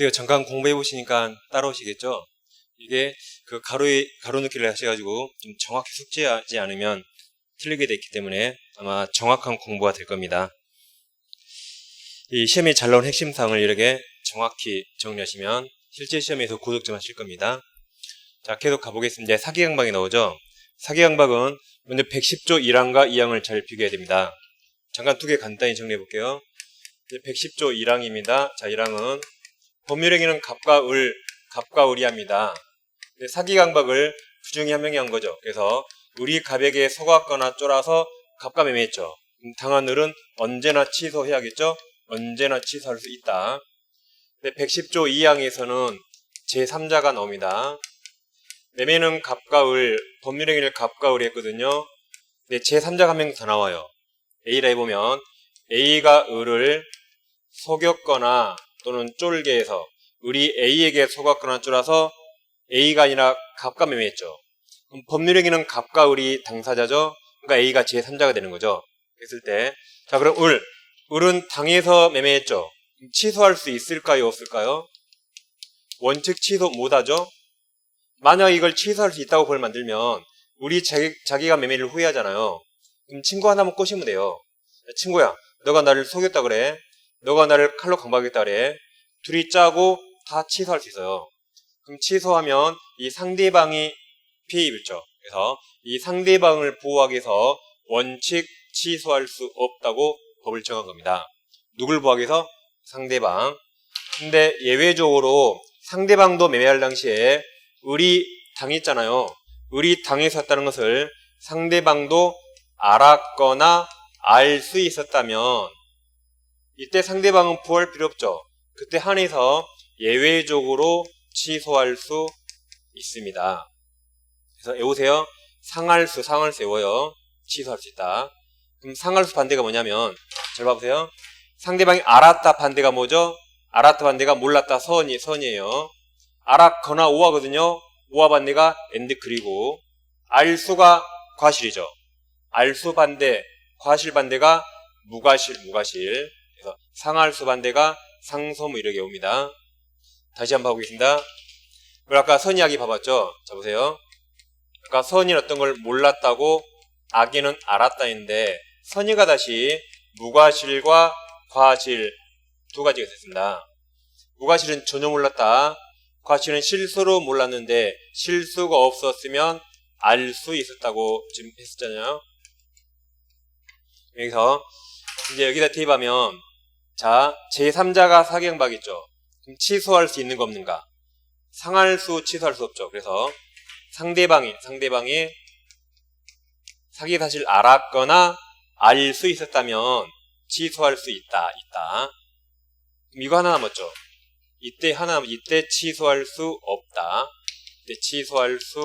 어때요? 잠깐 공부해 보시니까 따라오시겠죠? 이게 그 가로에, 가로 넣기를 하셔가지고 좀 정확히 숙지하지 않으면 틀리게 됐기 때문에 아마 정확한 공부가 될 겁니다. 이 시험에 잘 나온 핵심 사항을 이렇게 정확히 정리하시면 실제 시험에서 고득점 하실 겁니다. 자, 계속 가보겠습니다. 사기강박이 나오죠? 사기강박은 먼저 110조 1항과 2항을 잘 비교해야 됩니다. 잠깐 두 개 간단히 정리해 볼게요. 110조 1항입니다. 자, 1항은 법률행위는 갑과 을, 갑과 을이 합니다. 근데 사기 강박을 그 중에 한 명이 한 거죠. 그래서 우리 갑에게 속았거나 쫄아서 갑과 매매했죠. 당한 을은 언제나 취소해야겠죠? 언제나 취소할 수 있다. 근데 110조 2항에서는 제3자가 나옵니다. 매매는 갑과 을, 법률행위를 갑과 을이 했거든요. 근데 제3자가 한 명 더 나와요. A라 해보면 A가 을을 속였거나 또는 해서 을이 A에게 속았거나 쫄아서 A가 아니라 갑과 매매했죠. 법률행위는 갑과 을이 당사자죠. 그러니까 A가 제3자가 되는 거죠. 그랬을 때, 자 그럼 을, 을은 당해서 매매했죠. 취소할 수 있을까요, 없을까요? 원칙 취소 못하죠. 만약 이걸 취소할 수 있다고 그걸 만들면 우리 자기, 자기가 매매를 후회하잖아요. 그럼 친구 하나만 꼬시면 돼요. 야, 친구야, 너가 나를 속였다 그래. 너가 나를 칼로 강박했다 그래. 둘이 짜고 다 취소할 수 있어요. 그럼 취소하면 이 상대방이 피해 입죠. 그래서 이 상대방을 보호하기 위해서 원칙 취소할 수 없다고 법을 정한 겁니다. 누굴 보호하기 위해서? 상대방. 근데 예외적으로 상대방도 매매할 당시에 을이 당했잖아요. 당해서 했다는 것을 상대방도 알았거나 알 수 있었다면 이때 상대방은 부할 필요 없죠. 그때 한해서 예외적으로 취소할 수 있습니다. 그래서 외우세요. 상할수, 상을 세워요. 취소할 수 있다. 그럼 상할수 반대가 뭐냐면 잘 봐보세요. 상대방이 알았다 반대가 뭐죠? 알았다 반대가 몰랐다 선이 선이에요. 알았거나 오하거든요. 오하 반대가 엔드 그리고 알수가 과실이죠. 알수 반대, 과실 반대가 무과실, 무과실. 그래서 상할수 반대가 상소무 이렇게 옵니다. 다시 한번 보겠습니다. 그리고 아까 선이야기 봐봤죠? 자 보세요. 아까 선이 어떤 걸 몰랐다고 악인은 알았다 했는데 선이가 다시 무과실과 과실 두 가지가 있었습니다. 무과실은 전혀 몰랐다. 과실은 실수로 몰랐는데 실수가 없었으면 알 수 있었다고 지금 했었잖아요. 여기서 이제 여기다 대입하면 자 제3자가 사경박이죠. 취소할 수 있는 거 없는가? 상할 수 취소할 수 없죠. 그래서 상대방이 상대방이 사기 사실 알았거나 알 수 있었다면 취소할 수 있다. 있다. 이거 하나 남았죠. 이때 하나 남 이때 취소할 수 없다. 이때 취소할 수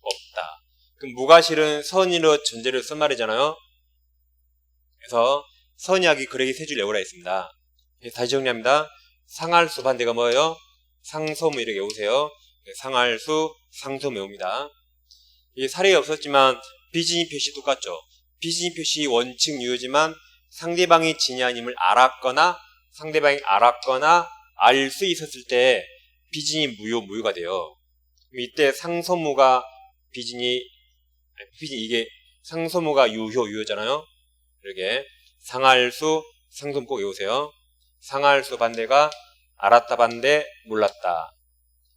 없다. 그럼 무과실은 선의로 전제를 쓴 말이잖아요. 그래서 선의하기 그러기 세줄 외우라 했습니다. 그래서 다시 정리합니다. 상할수 반대가 뭐예요? 상소무 이렇게 외우세요. 네, 상할수, 상소무 외웁니다. 이 사례가 없었지만 비진이 표시 똑같죠. 비진이 표시 원칙 유효지만 상대방이 진이 아님을 알았거나 상대방이 알았거나 알 수 있었을 때 비진이 무효 무효가 돼요. 이때 상소무가 비진이 비진 이게 상소무가 유효 유효잖아요. 이렇게 상할수 상소무 꼭 외우세요. 상할수 반대가 알았다 반대 몰랐다.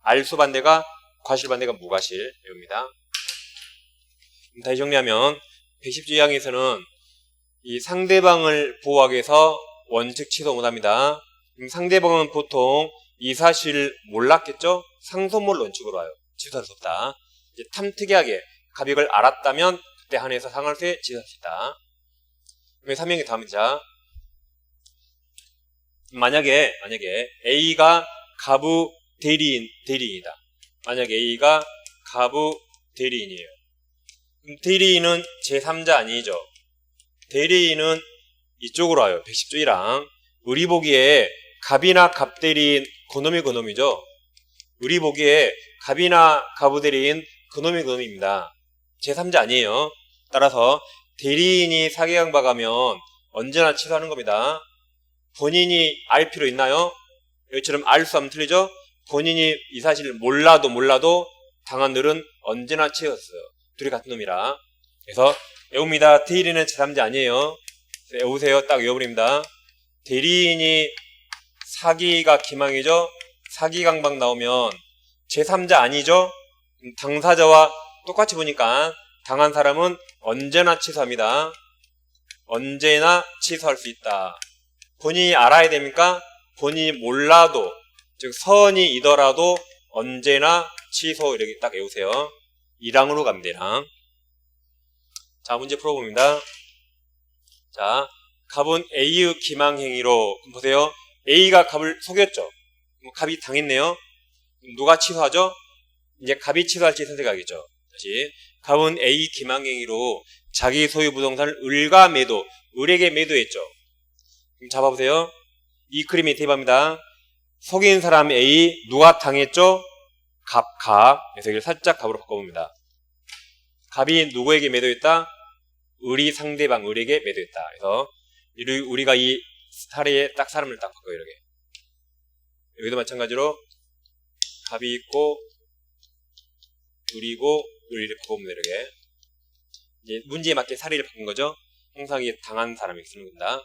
알수 반대가 과실 반대가 무과실 외웁니다. 그럼 다시 정리하면 110조 이항에서는 이 상대방을 보호하기 위해서 원칙 취소 못합니다. 그럼 상대방은 보통 이 사실을 몰랐겠죠? 상소몰 원칙으로 와요. 취소할 수 없다. 이제 탐특이하게 갑익을 알았다면 그때 한해서 상할수에 취소할 수 있다. 그럼 3명이 다음이자 만약에 만약에 A가 가부 대리인 대리인이다. 만약 A가 가부 대리인이에요. 대리인은 제3자 아니죠. 대리인은 이쪽으로 와요. 110조 1항. 우리 보기에 갑이나 갑대리인 그놈이 그놈이죠. 우리 보기에 갑이나 가부대리인 그놈이 그놈입니다. 제3자 아니에요. 따라서 대리인이 사기강박하면 언제나 취소하는 겁니다. 본인이 알 필요 있나요? 여기처럼 알수 없으면 틀리죠? 본인이 이 사실을 몰라도 몰라도 당한 늘은 언제나 치였어요. 둘이 같은 놈이라. 그래서 외웁니다. 대리인은 제3자 아니에요. 외우세요. 딱 외워버립니다. 대리인이 사기가 기망이죠? 사기 강박 나오면 제3자 아니죠? 음, 당사자와 똑같이 보니까 당한 사람은 언제나 취소합니다. 언제나 취소할 수 있다. 본인이 알아야 됩니까? 본인이 몰라도, 즉, 선이 이더라도 언제나 취소 이렇게 딱 외우세요. 1항으로 가면 돼요. 자, 문제 풀어봅니다. 자, 갑은 A의 기망행위로, 보세요. A가 갑을 속였죠? 그럼 갑이 당했네요. 누가 취소하죠? 이제 갑이 취소할지 선택하겠죠. 다시. 갑은 A 기망행위로 자기 소유 부동산을 을과 매도, 을에게 매도했죠. 그럼 잡아보세요. 이 그림이 대입합니다. 속인 사람 A, 누가 당했죠? 갑, 갑. 그래서 이걸 살짝 갑으로 바꿔봅니다. 갑이 누구에게 매도했다? 을이 상대방 을에게 매도했다. 그래서 우리- 우리가 이 사례에 딱 사람을 딱 바꿔요, 이렇게. 여기도 마찬가지로 갑이 있고 을 이렇게 바꿔봅니다, 이렇게. 이제 문제에 맞게 사례를 바꾼 거죠. 항상 이게 당한 사람이 쓰는 겁니다.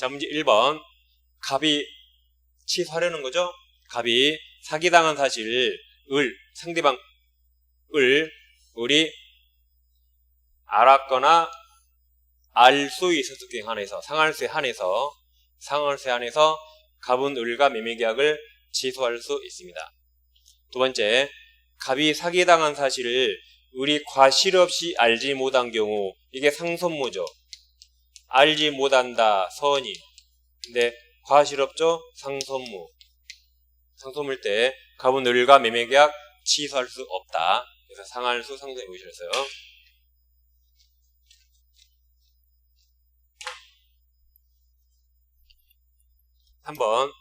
자, 문제 1번. 갑이 취소하려는 거죠. 갑이 사기당한 사실을 을, 상대방 을, 을이 알았거나 알수 경우에 한해서 상할수에 한해서 상할수에 한해서 갑은 을과 매매계약을 취소할 수 있습니다. 두 번째, 갑이 사기당한 사실을 을이 과실 없이 알지 못한 경우 이게 상선무죠. 알지 못한다 선이 근데 과실 없죠 상선무 상선무일 때 갑은 을과 매매계약 취소할 수 없다. 그래서 상할수 상선에 오셨어요. 3번.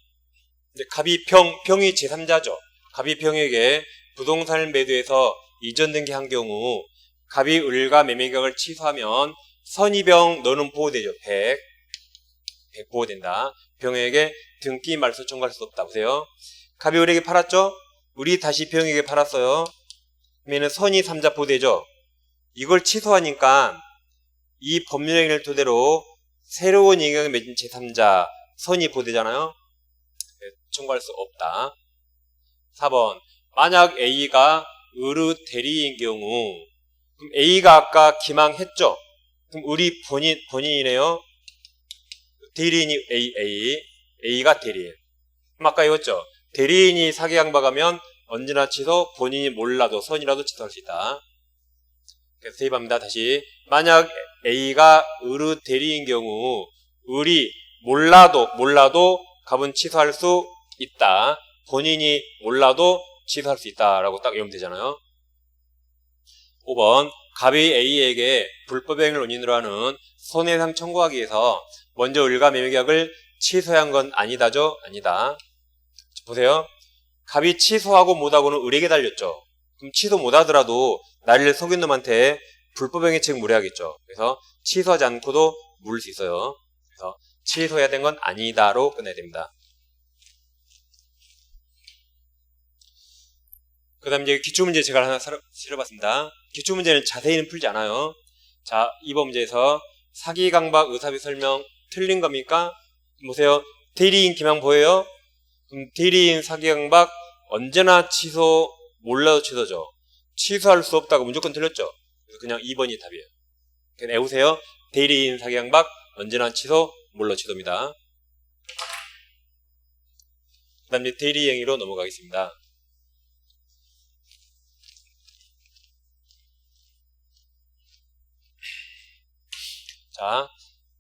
이제 갑이 평, 평이 제3자죠. 갑이 평에게 부동산을 매도해서 이전 등기한 경우 갑이 을과 매매계약을 취소하면 선이병 너는 보호되죠. 100. 100 보호된다. 병에게 등기 말소 청구할 수 없다. 보세요. 갑이 을에게 팔았죠? 우리 다시 병에게 팔았어요. 그러면 선이 3자 보호되죠. 이걸 취소하니까 이 법률행위를 토대로 새로운 인격을 맺은 제3자 선이 보호되잖아요. 네, 청구할 수 없다. 4번. 만약 A가 을의 대리인 경우 그럼 A가 아까 기망했죠? 그럼 을이 본인, 본인이네요. 대리인이 A, A, A가 대리인. 아까 이었죠? 대리인이 사기 강박하면 언제나 취소, 본인이 몰라도 선이라도 취소할 수 있다. 그래서 대입합니다. 다시. 만약 A가 을의 대리인 경우 을이 몰라도 몰라도 갑은 취소할 수 있다. 본인이 몰라도 취소할 수 있다라고 딱 외우면 되잖아요. 5번 갑이 A에게 불법행위를 원인으로 하는 손해상 청구하기 위해서 먼저 을과 매매계약을 취소한 건 아니다죠? 아니다. 보세요. 갑이 취소하고 못하고는 을에게 달렸죠. 그럼 취소 못하더라도 나를 속인 놈한테 불법행위 책임 물어야겠죠. 그래서 취소하지 않고도 물을 수 있어요. 그래서 취소해야 된 건 아니다로 끝내야 됩니다. 그 다음 이제 기출문제 제가 하나 실어봤습니다. 기출문제는 자세히는 풀지 않아요. 자, 2번 문제에서 사기 강박 의사비 설명 틀린 겁니까? 보세요. 대리인 기망 보여요? 그럼 대리인 사기 강박 언제나 취소, 몰라도 취소죠. 취소할 수 없다고 무조건 틀렸죠. 그래서 그냥 2번이 답이에요. 그냥 외우세요. 대리인 사기 강박 언제나 취소, 몰라 취소입니다. 그 다음 이제 대리 행위로 넘어가겠습니다. 자,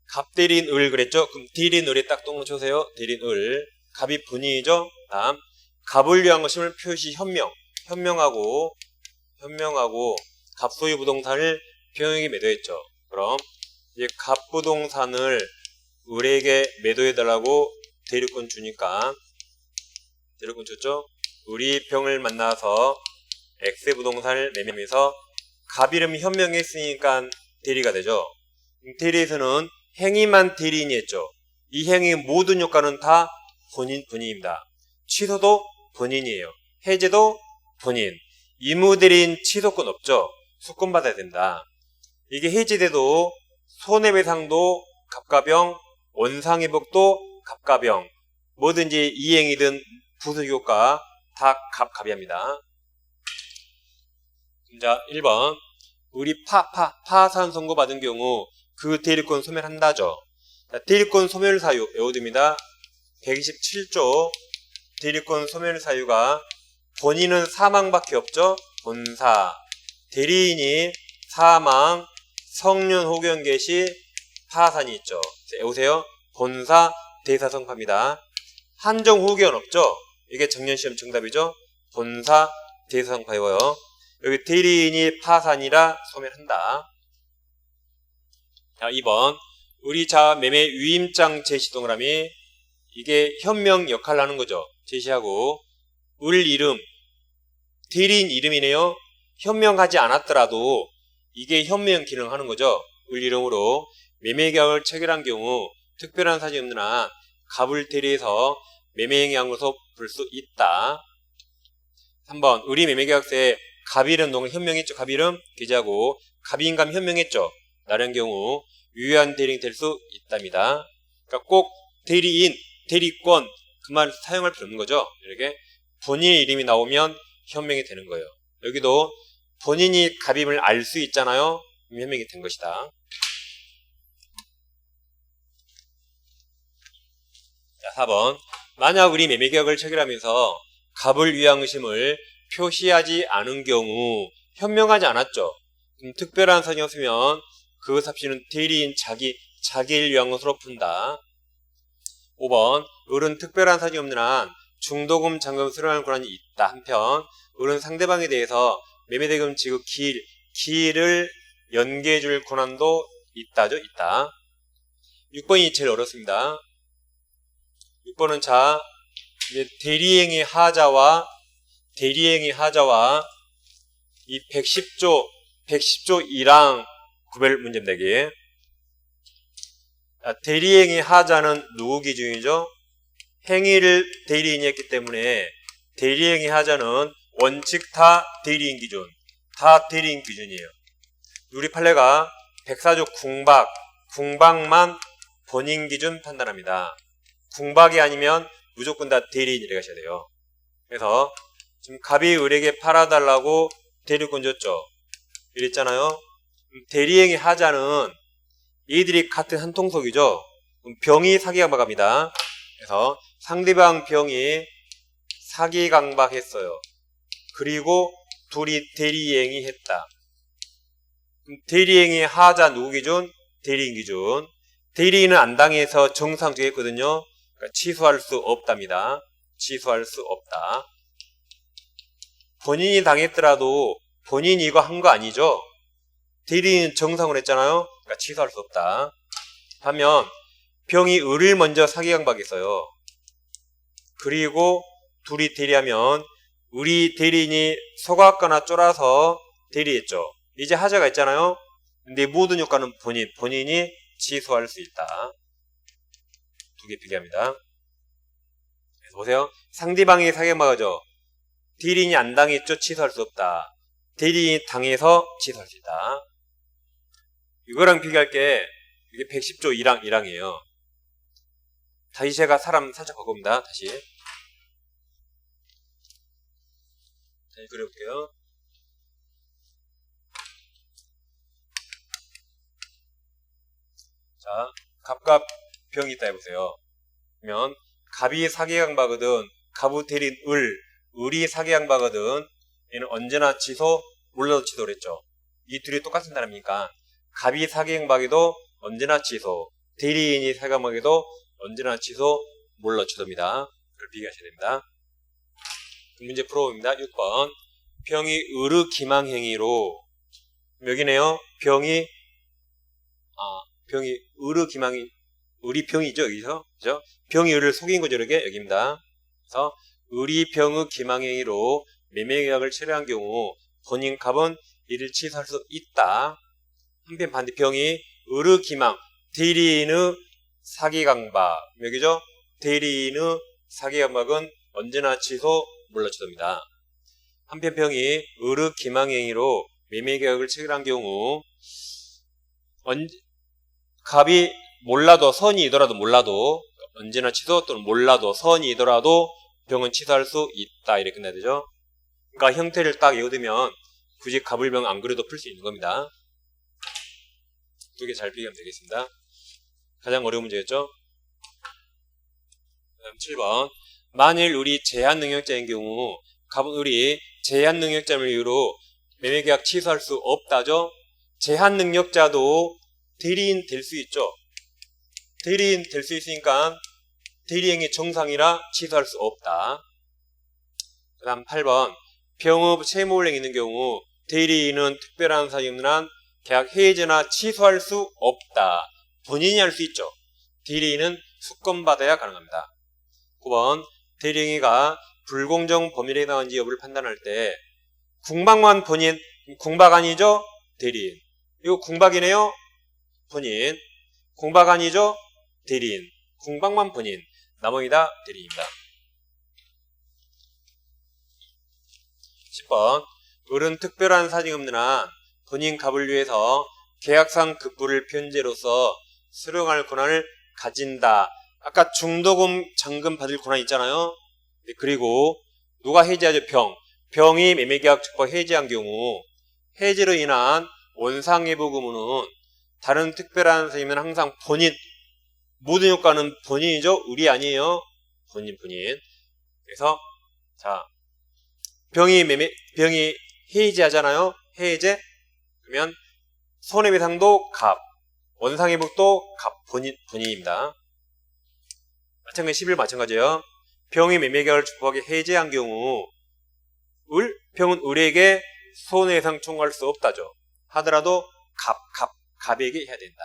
갑 대리인 을 그랬죠? 그럼 대리인 을에 딱 똥을 쳐세요. 대리인 을. 갑이 본인이죠? 다음, 갑을 위한 것임을 표시 현명. 현명하고, 현명하고, 갑 소유 부동산을 병에게 매도했죠. 그럼, 이제 갑 부동산을 을에게 매도해달라고 대리권 주니까, 대리권 줬죠? 우리 병을 만나서 X 부동산을 매매하면서 갑 이름이 현명했으니까 대리가 되죠. 대리에서는 행위만 대리인이 했죠. 이 행위의 모든 효과는 다 본인, 본인입니다. 취소도 본인이에요. 해제도 본인. 이무대리인 취소권 없죠? 수권 받아야 된다. 이게 해지돼도 손해배상도 갑가병, 원상회복도 갑가병, 뭐든지 이행이든 부수효과 다 갑갑이합니다. 자, 1번. 우리 파, 파, 파산 선고 받은 경우 그 대리권 소멸 한다죠. 자, 대리권 소멸 사유 외워둡니다. 127조 대리권 소멸 사유가 본인은 사망밖에 없죠. 본사. 대리인이 사망, 성년 혹연 개시, 파산이 있죠. 자, 외우세요. 본사, 대사성파입니다. 한정 혹연 없죠. 이게 정년 시험 정답이죠. 본사, 대사성파 외워요. 여기 대리인이 파산이라 소멸한다. 자, 2번. 우리 자 매매 위임장 제시 동그라미 이게 현명 역할을 하는 거죠. 제시하고 을 이름 대리인 이름이네요. 현명하지 않았더라도 이게 현명 기능하는 거죠. 을 이름으로 매매계약을 체결한 경우 특별한 사정이 한 갑을 대리해서 매매행위항으로서 볼 수 있다. 3번 우리 매매계약서에 갑이름 동을 현명했죠. 갑이름 기재하고 갑인감 현명했죠. 나른 경우 유효한 대리인이 될 수 있답니다. 그러니까 꼭 대리인, 대리권 그 말 사용할 필요 없는 거죠. 이렇게 본인의 이름이 나오면 현명이 되는 거예요. 여기도 본인이 갑임을 알 수 있잖아요. 현명이 된 것이다. 자, 4번. 만약 우리 매매계약을 체결하면서 갑을 위한 의심을 표시하지 않은 경우 현명하지 않았죠. 특별한 사정이 없으면 그 삽시는 대리인 자기 위한 것으로 푼다. 5번 을은 특별한 사정이 없는 한 중도금 잔금 수령할 권한이 있다. 한편 을은 상대방에 대해서 매매대금 지급 기일 기일을 연계해 줄 권한도 있다죠. 있다. 6번이 제일 어렵습니다. 6번은 자 이제 대리행위 하자와 대리행위 하자와 이 110조 110조 1항 구별. 이게 자, 대리행위 하자는 누구 기준이죠? 행위를 대리인이 했기 때문에 대리행위 하자는 원칙 다 대리인 기준, 다 대리인 기준이에요. 우리 판례가 백사조 궁박, 궁박만 본인 기준 판단합니다. 궁박이 아니면 무조건 다 대리인이라고 하셔야 돼요. 그래서 지금 갑이 을에게 팔아달라고 대리권 줬죠. 이랬잖아요. 대리행위 하자는 얘들이 같은 한 통속이죠. 병이 사기 강박합니다. 그래서 상대방 병이 사기 강박했어요. 그리고 둘이 대리행위 했다. 대리행위 하자 누구 기준? 대리인 기준. 대리인은 안 당해서 정상적이었거든요. 그러니까 취소할 수 없답니다. 취소할 수 없다. 본인이 당했더라도 본인이 이거 한 거 아니죠? 대리인 정상으로 했잖아요. 그러니까 취소할 수 없다. 하면 병이 을을 먼저 사기강박했어요. 그리고 둘이 대리하면 우리 대리인이 속았거나 쫄아서 대리했죠. 이제 하자가 있잖아요. 근데 모든 효과는 본인, 본인이 취소할 수 있다. 두 개 비교합니다. 그래서 보세요. 상대방이 사기강박하죠. 대리인이 안 당했죠. 취소할 수 없다. 대리인이 당해서 취소할 수 있다. 이거랑 비교할 게 이게 110조 1항 1항이에요. 다시 제가 사람 살짝 바꿉니다. 다시. 다시 그려볼게요. 자, 갑갑 병이 있다 해보세요. 그러면 갑이 사기강박거든 갑우 대린 을, 을이 사기강박거든 얘는 언제나 취소, 물러도 취소를 했죠. 이 둘이 똑같은 사람이니까 갑이 사기행박에도 언제나 취소, 대리인이 사기행박에도 언제나 취소, 몰라 취소입니다. 그걸 비교하셔야 됩니다. 그 문제 풀어봅니다. 6번. 병이 의르 기망행위로 여기네요. 병이 아 병이 의르 기망이 의리 병이죠 여기서 그죠? 병이 의를 속인 거죠 이렇게 여기입니다. 그래서 의리 병의 기망행위로 매매계약을 체결한 경우 본인 갑은 이를 취소할 수 있다. 한편 반대평이 의르 기망 대리인의 사기강박 여기죠? 대리인의 사기연막은 언제나 취소, 몰라주도입니다. 한편 병이 의르 기망행위로 매매계약을 체결한 경우 언, 갑이 몰라도 선이이더라도 몰라도 언제나 취소 또는 몰라도 선이이더라도 병은 취소할 수 있다 이렇게 끝나야 되죠. 그러니까 형태를 딱 외워두면 굳이 갑을병 안 그래도 풀 수 있는 겁니다. 두 개 잘 비교하면 되겠습니다. 가장 어려운 문제였죠. 다음 7번. 만일 우리 제한 능력자인 경우 우리 제한 능력자를 이유로 매매계약 취소할 수 없다죠. 제한 능력자도 대리인 될 수 있죠. 대리인 될 수 있으니까 대리행위 정상이라 취소할 수 없다. 그 다음 8번. 병업 채무불행이 있는 경우 대리인은 특별한 없는 한 계약 해제나 취소할 수 없다. 본인이 할 수 있죠. 대리인은 수건받아야 가능합니다. 9번. 대리행위가 불공정 범위에 해당한지 여부를 판단할 때 궁박만 본인, 궁박 아니죠? 대리인. 이거 궁박이네요? 본인. 궁박 아니죠? 대리인. 궁박만 본인. 나머지 다 대리인입니다. 10번. 을은 특별한 사정이 한 본인 갑을 위해서 계약상 급부를 편제로서 수령할 권한을 가진다. 아까 중도금 잔금 받을 권한 있잖아요. 네, 그리고 누가 해지하죠? 병. 병이 매매계약 적법 해지한 경우 해지로 인한 원상회복 의무는 다른 특별한 사임은 항상 본인 모든 효과는 본인이죠. 우리 아니에요. 본인 본인. 그래서 자 병이 매매 병이 해지하잖아요. 해제 그러면 손해배상도 갑 원상회복도 갑 본인 본인입니다. 마찬가지 11 마찬가지예요. 병이 매매계약을 축복하게 해제한 경우 을 병은 을에게 손해배상 청구할 수 없다죠. 하더라도 갑, 갑, 갑에게 해야 된다.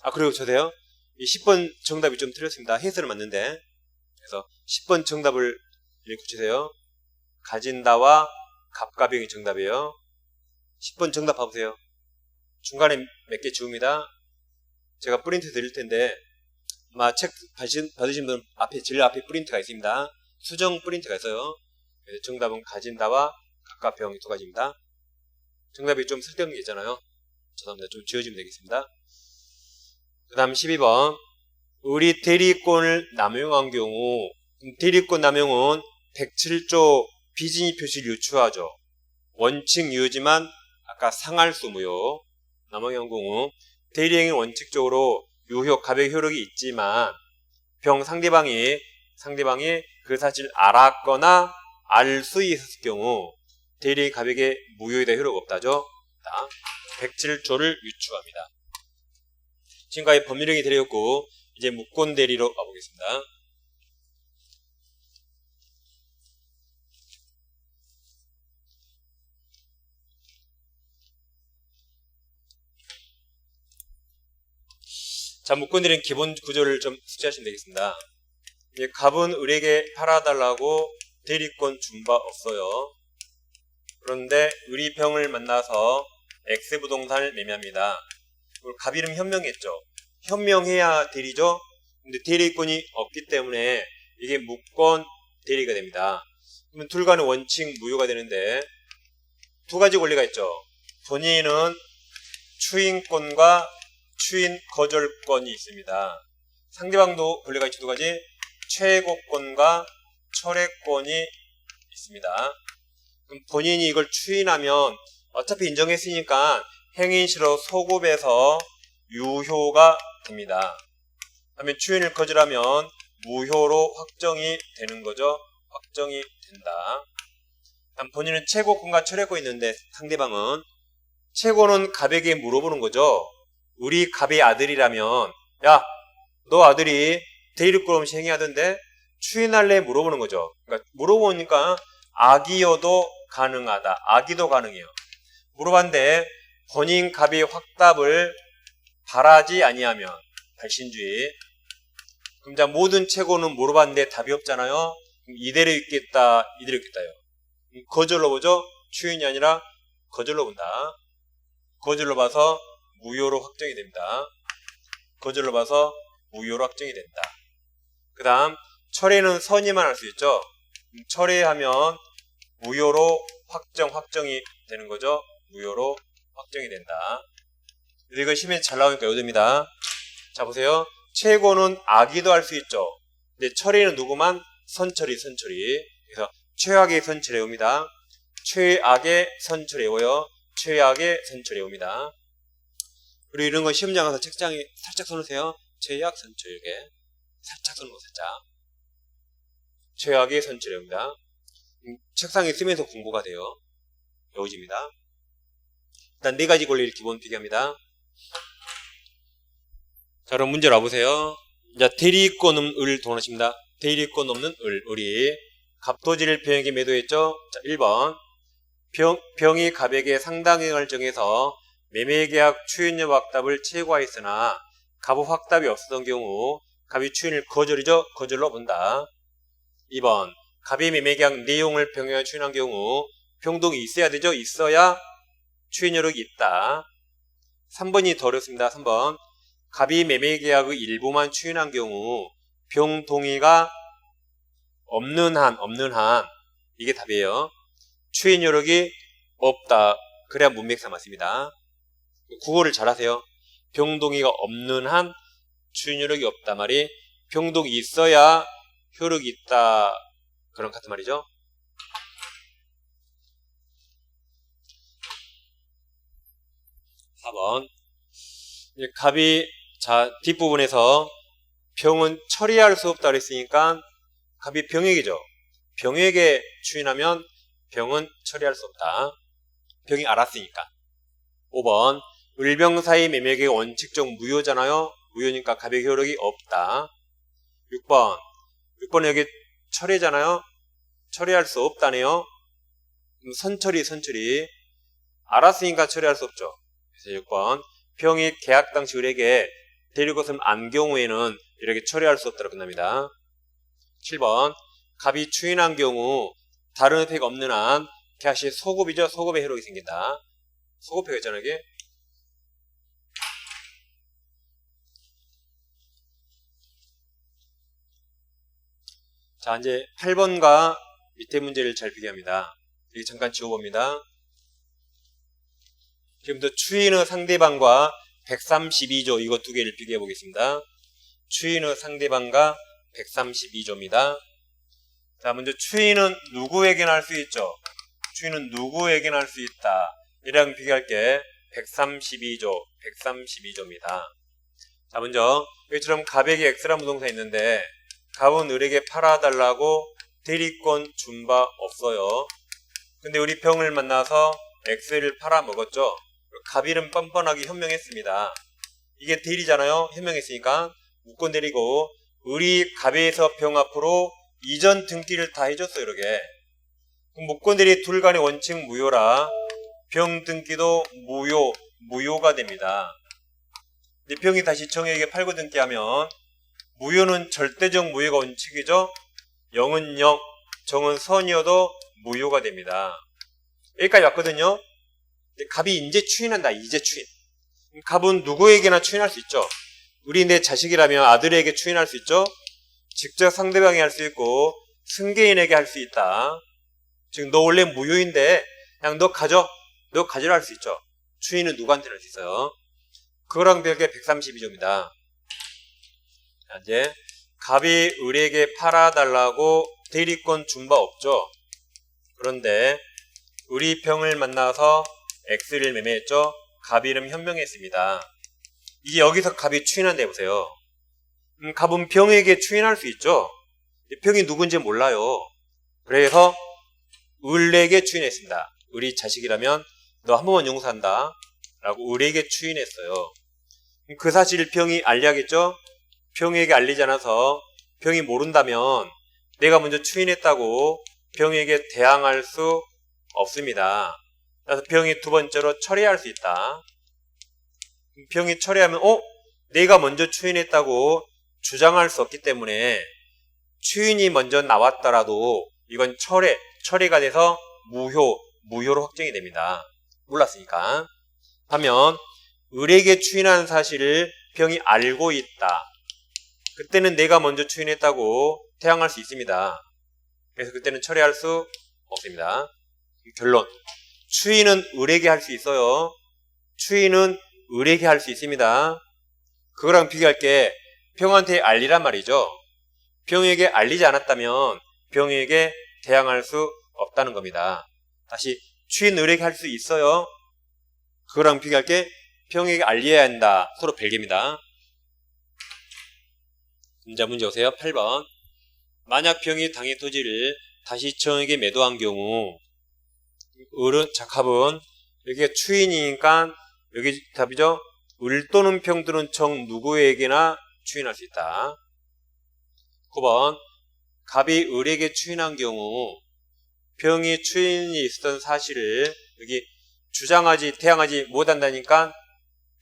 아 그리고 저도요. 이 10번 정답이 좀 틀렸습니다. 해설은 맞는데 그래서 10번 정답을 고치세요. 가진다와 갑가병이 정답이에요. 10번 정답 봐보세요. 중간에 몇 개 지웁니다. 제가 프린트 드릴 텐데 아마 책 받으신, 받으신 분 앞에 제일 앞에 프린트가 있습니다. 수정 프린트가 있어요. 정답은 가진다와 갑가병이 두 가지입니다. 정답이 좀게 있잖아요. 죄송합니다. 좀 지워주면 되겠습니다. 그 다음 12번. 우리 대리권을 남용한 경우, 대리권 남용은 107조 비진이 표시를 유추하죠. 원칙 유효지만 아까 상할 수 무효. 남용한 경우, 대리행위 원칙적으로 유효, 가백 효력이 있지만, 병 상대방이, 상대방이 그 사실을 알았거나 알 수 있었을 경우, 가백에 무효이다 효력 없다죠. 107조를 유추합니다. 지금까지 법률행위 대리였고 이제 무권 대리로 가보겠습니다. 자, 대리는 기본 구조를 좀 숙지하시면 되겠습니다. 이제 갑은 을에게 팔아달라고 대리권 준 바 없어요. 그런데 을이 병을 만나서 X 부동산을 매매합니다. 갑 이름 현명했죠. 현명해야 대리죠. 근데 대리권이 없기 때문에 이게 무권 대리가 됩니다. 그러면 둘 간의 원칙 무효가 되는데 두 가지 권리가 있죠. 본인은 추인권과 추인 거절권이 있습니다. 상대방도 권리가 있죠. 두 가지 최고권과 철회권이 있습니다. 그럼 본인이 이걸 추인하면 어차피 인정했으니까 행인시로 소급해서 유효가 됩니다. 다음에 추인을 거절하면 무효로 확정이 되는 거죠. 확정이 된다. 다음 본인은 최고권과 철회권 있는데 상대방은 최고는 갑에게 물어보는 거죠. 우리 갑의 아들이라면 야, 너 아들이 없이 행위하던데 추인할래 물어보는 거죠. 그러니까 물어보니까 악이어도 가능하다. 악이도 가능해요. 물어봤는데 본인 갑이 확답을 바라지 아니하면 발신주의. 그럼 자 모든 최고는 물어봤는데 답이 없잖아요. 이대로 있겠다, 이대로 있겠다요. 거절로 보죠. 추인이 아니라 거절로 본다. 거절로 봐서 무효로 확정이 됩니다. 거절로 봐서 무효로 확정이 된다. 그 다음 철회는 선이만 할 수 있죠. 음, 철회하면 무효로 확정, 확정이 되는 거죠. 무효로 확정이 된다. 이거 시면 잘 나오니까 요점이다. 자, 보세요. 최고는 악의도 할 수 있죠. 근데 처리는 누구만? 선처리, 선처리. 그래서 최악의 선처리 옵니다. 최악의 선처리 외워요. 최악의 선처리 옵니다. 그리고 이런 거 시험장 가서 책장에 살짝 써놓으세요. 최악 이렇게. 살짝 써놓고 살짝. 최악의 선처리 옵니다. 음, 책상에 쓰면서 공부가 돼요. 여기집니다. 일단 네 가지 권리를 기본 비교합니다. 자, 그럼 문제로 와보세요. 자, 대리권 을 동원하십니다. 대리권 없는 을, 을이 갑도지를 병에게 매도했죠? 자, 1번. 병, 병이 갑에게 상당액을 정해서 매매계약 추인료 확답을 최고화했으나 갑의 확답이 없었던 경우 갑이 추인을 거절이죠? 거절로 본다. 2번. 갑이 매매계약 내용을 병에 추인한 경우 병동이 있어야 되죠? 있어야 추인료력이 있다. 3번이 더 어렵습니다. 3번. 갑이 매매계약의 일부만 추인한 경우 병동의가 없는 한, 없는 한 이게 답이에요. 추인 요력이 없다. 그래야 문맥 삼았습니다. 국어를 잘하세요. 병동의가 없는 한 추인 요력이 없다 말이 병동이 있어야 효력이 있다. 그런 같은 말이죠. (4번) 갑이 자 뒷부분에서 병은 처리할 수 없다 그랬으니까 갑이 병액이죠. 병액에 추인하면 병은 처리할 수 없다. 병이 알았으니까. 5번 을병사의 매매계 원칙적 무효잖아요. 무효니까 갑의 효력이 없다. 6번 6번 여기 처리잖아요. 처리할 수 없다네요. 선처리 선처리 알았으니까 처리할 수 없죠. 그래서 6번 병이 계약 당시 을에게 데릴 것을 안 경우에는 이렇게 처리할 수 없다고 끝납니다. 7번 갑이 추인한 경우 다른 혜택 없는 한 계약시 소급이죠. 소급의 효력이 생긴다. 소급효가 있잖아요. 이게. 자 이제 8번과 밑에 문제를 잘 비교합니다. 여기 잠깐 지워봅니다. 지금부터 추인의 상대방과 132조 이거 두 개를 비교해 보겠습니다. 추인의 상대방과 132조입니다. 자, 먼저 추인은 누구에게나 할 수 있죠? 추인은 누구에게나 할 수 있다. 이랑 비교할 게 132조, 132조입니다. 자, 먼저 여기처럼 갑에게 X라는 부동산이 있는데 갑은 을에게 팔아달라고 대리권 준 바 없어요. 근데 우리 병을 만나서 X를 팔아먹었죠? 갑일은 뻔뻔하게 현명했습니다. 이게 대리잖아요. 현명했으니까 무권 대리고 우리 갑에서 병 앞으로 이전 등기를 다 해줬어요. 이렇게 무권 대리 둘 간의 원칙 무효라 병 등기도 무효 무효가 됩니다. 근데 병이 다시 정에게 팔고 등기하면 무효는 절대적 무효가 원칙이죠. 0은 0, 정은 선이어도 무효가 됩니다. 여기까지 왔거든요. 갑이 이제 추인한다. 이제 추인. 갑은 누구에게나 추인할 수 있죠. 우리 내 자식이라면 아들에게 추인할 수 있죠. 직접 상대방이 할 수 있고 승계인에게 할 수 있다. 지금 너 원래 무효인데 그냥 너 가져. 너 가지라 할 수 있죠. 추인은 누구한테 할 수 있어요. 그거랑 별개 132조입니다. 이제 갑이 을에게 팔아달라고 대리권 준 바 없죠. 그런데 우리 병을 만나서 X를 매매했죠. 갑이 이름 현명했습니다. 이제 여기서 갑이 추인한다 해보세요. 음, 갑은 병에게 추인할 수 있죠. 병이 누군지 몰라요. 그래서 을에게 추인했습니다. 우리 자식이라면 너 한 번만 용서한다. 라고 을에게 추인했어요. 그 사실을 병이 알려야겠죠? 병에게 알리지 않아서 병이 모른다면 내가 먼저 추인했다고 병에게 대항할 수 없습니다. 그래서 병이 두 번째로 처리할 수 있다. 병이 처리하면 어? 내가 먼저 추인했다고 주장할 수 없기 때문에 추인이 먼저 나왔더라도 이건 철회, 처리가 돼서 무효, 무효로 확정이 됩니다. 몰랐으니까. 하면 을에게 추인한 사실을 병이 알고 있다. 그때는 내가 먼저 추인했다고 태양할 수 있습니다. 그래서 그때는 철회할 수 없습니다. 결론. 추인은 을에게 할 수 있어요. 추인은 을에게 할 수 있습니다. 그거랑 비교할 게 병한테 알리란 말이죠. 병에게 알리지 않았다면 병에게 대항할 수 없다는 겁니다. 다시 추인 을에게 할 수 있어요. 그거랑 비교할 게 병에게 알려야 한다. 서로 별개입니다. 문자 문제 오세요. 8번. 만약 병이 당의 토지를 다시 청에게 매도한 경우 을은 작합은 여기가 추인이니까 여기 답이죠. 을 또는 평들은 청 누구에게나 추인할 수 있다. 9번 갑이 을에게 추인한 경우 병이 추인이 있었던 사실을 여기 주장하지 태양하지 못한다니까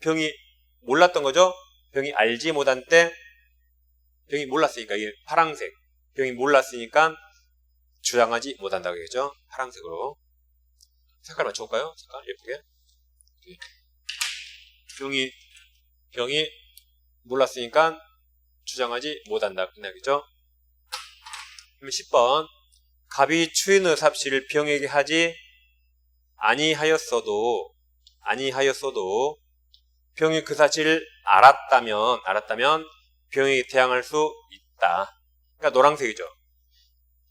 병이 몰랐던 거죠. 병이 알지 못한 때 병이 몰랐으니까 이게 파랑색 병이 몰랐으니까 주장하지 못한다고 했죠. 파랑색으로 색깔 맞춰볼까요? 색깔 예쁘게 병이 병이 몰랐으니까 주장하지 못한다. 끝나겠죠? 그럼 10번 갑이 추인의 삽시를 병에게 하지 아니하였어도 아니하였어도 병이 그 사실을 알았다면 알았다면 병에게 대항할 수 있다. 그러니까 노란색이죠.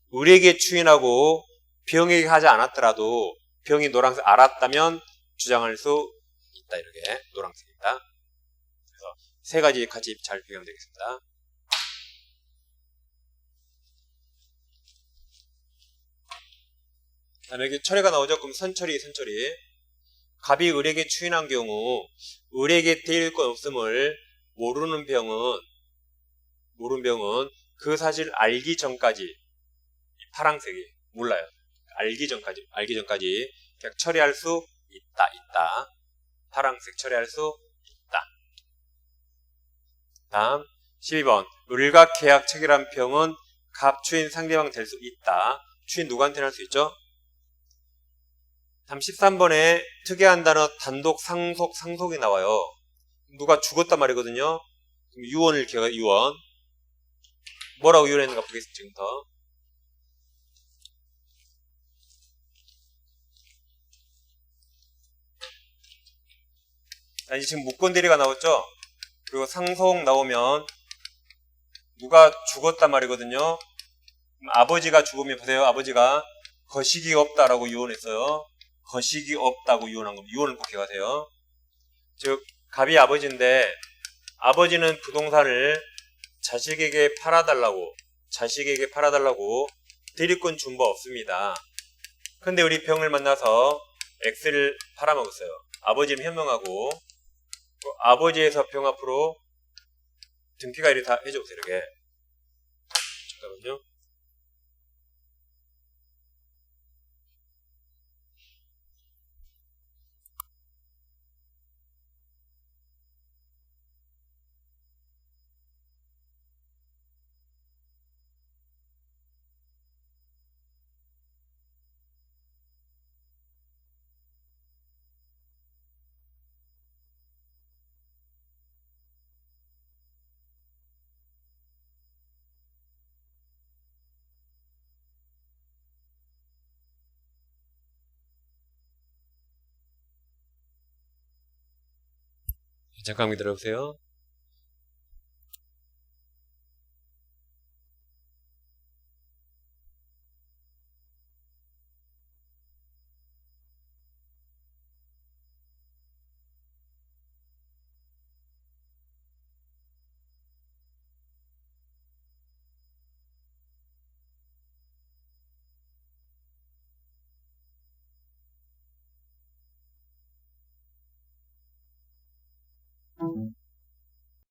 우리에게 추인하고 병에게 하지 않았더라도 병이 노란색 알았다면 주장할 수 있다. 이렇게 노란색입니다. 그래서 세 가지 같이 잘 비교하면 되겠습니다. 다음에 여기 철회가 나오죠. 그럼 선처리, 선처리. 갑이 을에게 추인한 경우 을에게 데일 것 없음을 모르는 병은 모르는 병은 그 사실 알기 전까지 이 파랑색이 몰라요. 알기 전까지 알기 전까지 그냥 처리할 수 있다 있다. 파랑색 처리할 수 있다. 다음 12번 을과 계약 체결한 병은 갑 추인 상대방 될 수 있다. 추인 누구한테는 할수 있죠? 다음 13번에 특이한 단어 단독 상속 상속이 나와요. 누가 죽었단 말이거든요. 유언을 기억 유언. 뭐라고 유언했는가 보겠습니다. 지금부터. 자, 이제 지금 무권 대리가 나왔죠? 그리고 상속 나오면 누가 죽었단 말이거든요. 아버지가 죽으면 보세요. 아버지가 거식이 없다라고 유언했어요. 거식이 없다고 유언한 겁니다. 유언을 꼭 기억하세요. 즉 갑이 아버지인데 아버지는 부동산을 자식에게 팔아달라고 자식에게 팔아달라고 대리권 준바 없습니다. 근데 우리 병을 만나서 X를 팔아먹었어요. 아버지는 현명하고 그 아버지에서 병 앞으로 등기가 이렇게 다 해줘보세요. 이렇게 잠깐만요. 잠깐 기다려보세요.